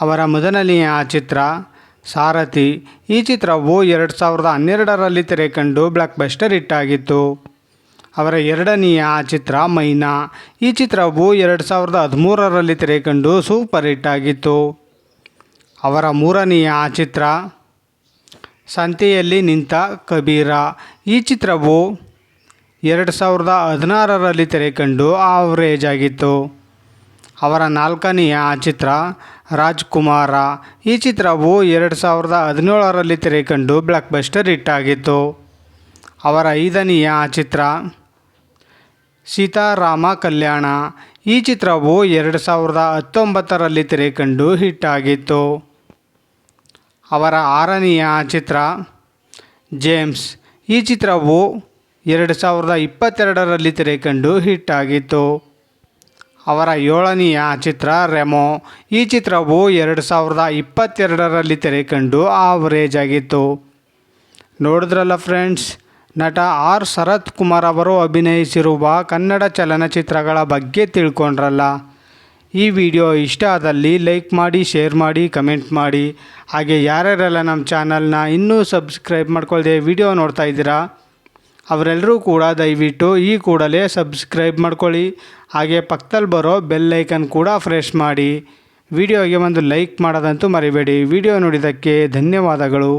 ಅವರ ಮೊದಲನೆಯ ಚಿತ್ರ, ಸಾರಥಿ, ಈ ಚಿತ್ರವು ಎರಡು ಸಾವಿರದ ಹನ್ನೆರಡರಲ್ಲಿ ತೆರೆಕಂಡು ಬ್ಲಾಕ್ ಬಸ್ಟರ್ ಹಿಟ್ಟಾಗಿತ್ತು. ಅವರ ಎರಡನೆಯ ಚಿತ್ರ, ಮೈನಾ, ಈ ಚಿತ್ರವು ಎರಡು ಸಾವಿರದ ಹದಿಮೂರರಲ್ಲಿ ತೆರೆಕಂಡು ಸೂಪರ್ ಹಿಟ್ ಆಗಿತ್ತು ಅವರ ಮೂರನೆಯ ಚಿತ್ರ, ಸಂತೆಯಲ್ಲಿ ನಿಂತ ಕಬೀರ, ಈ ಚಿತ್ರವು ಎರಡು ಸಾವಿರದ ಹದಿನಾರರಲ್ಲಿ ತೆರೆಕಂಡು ಆವರೇಜ್ ಆಗಿತ್ತು. ಅವರ ನಾಲ್ಕನೆಯ ಚಿತ್ರ ರಾಜ್ಕುಮಾರ. ಈ ಚಿತ್ರವು ಎರಡು ಸಾವಿರದ ಹದಿನೇಳರಲ್ಲಿ ತೆರೆಕಂಡು ಬ್ಲಾಕ್ ಬಸ್ಟರ್ ಹಿಟ್ ಆಗಿತ್ತು. ಅವರ ಐದನೆಯ ಚಿತ್ರ ಸೀತಾರಾಮ ಕಲ್ಯಾಣ. ಈ ಚಿತ್ರವು ಎರಡು ಸಾವಿರದ ಹತ್ತೊಂಬತ್ತರಲ್ಲಿ ತೆರೆಕಂಡು ಹಿಟ್ ಆಗಿತ್ತು. ಅವರ ಆರನೆಯ ಚಿತ್ರ ಜೇಮ್ಸ್. ಈ ಚಿತ್ರವು ಎರಡು ಸಾವಿರದ ಇಪ್ಪತ್ತೆರಡರಲ್ಲಿ ತೆರೆಕಂಡು ಹಿಟ್ ಆಗಿತ್ತು. ಅವರ ಏಳನೆಯ ಚಿತ್ರ ರೆಮೋ. ಈ ಚಿತ್ರವು ಎರಡು ಸಾವಿರದ ಇಪ್ಪತ್ತೆರಡರಲ್ಲಿ ತೆರೆಕಂಡು ಆವರೇಜ್ ಆಗಿತ್ತು. ನೋಡಿದ್ರಲ್ಲ ಫ್ರೆಂಡ್ಸ್ ನಟ ಆರ್ ಶರತ್ ಕುಮಾರ್ ಅವರು ಅಭಿನಯಿಸಿರುವ ಕನ್ನಡ ಚಲನಚಿತ್ರಗಳ ಬಗ್ಗೆ ತಿಳ್ಕೊಂಡ್ರಲ್ಲ. ಈ ವಿಡಿಯೋ ಇಷ್ಟ ಆದಲ್ಲಿ ಲೈಕ್ ಮಾಡಿ ಶೇರ್ ಮಾಡಿ ಕಮೆಂಟ್ ಮಾಡಿ. ಹಾಗೆ ಯಾರ್ಯಾರೆಲ್ಲ ನಮ್ಮ ಚಾನಲ್ನ ಇನ್ನೂ ಸಬ್ಸ್ಕ್ರೈಬ್ ಮಾಡ್ಕೊಳ್ದೆ ವಿಡಿಯೋ ನೋಡ್ತಾ ಇದ್ದೀರಾ? ಅವರೆಲ್ಲರೂ ಕೂಡ ದಯವಿಟ್ಟು ಈ ಕೂಡಲೇ ಸಬ್ಸ್ಕ್ರೈಬ್ ಮಾಡ್ಕೊಳ್ಳಿ. ಹಾಗೆ ಪಕ್ಕದಲ್ಲಿ ಬರೋ ಬೆಲ್ ಐಕನ್ ಕೂಡ ಫ್ರೆಶ್ ಮಾಡಿ. ವಿಡಿಯೋಗೆ ಒಂದು ಲೈಕ್ ಮಾಡೋದಂತೂ ಮರಿಬೇಡಿ. ವಿಡಿಯೋ ನೋಡಿದ್ದಕ್ಕೆ ಧನ್ಯವಾದಗಳು.